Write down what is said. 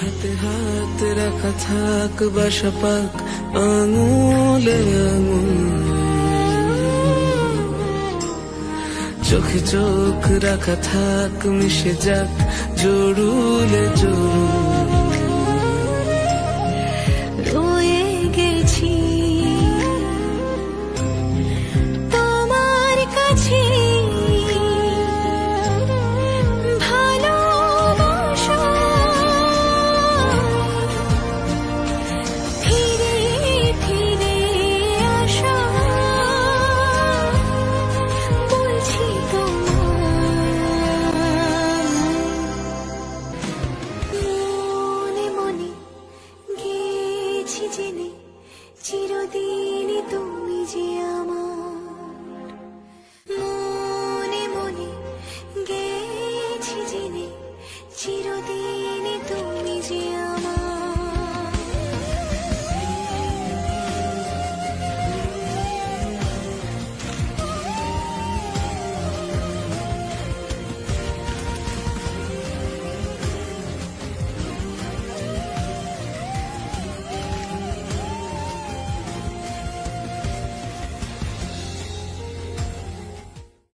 হাতে হাত রাখা থাক, বাসা পাক, আঙুলে চোখে চোখ রাখা থাক, মিশে যাক, জরুলে জরুল। গেছি। তোমার কাছে জেনে চিরদিন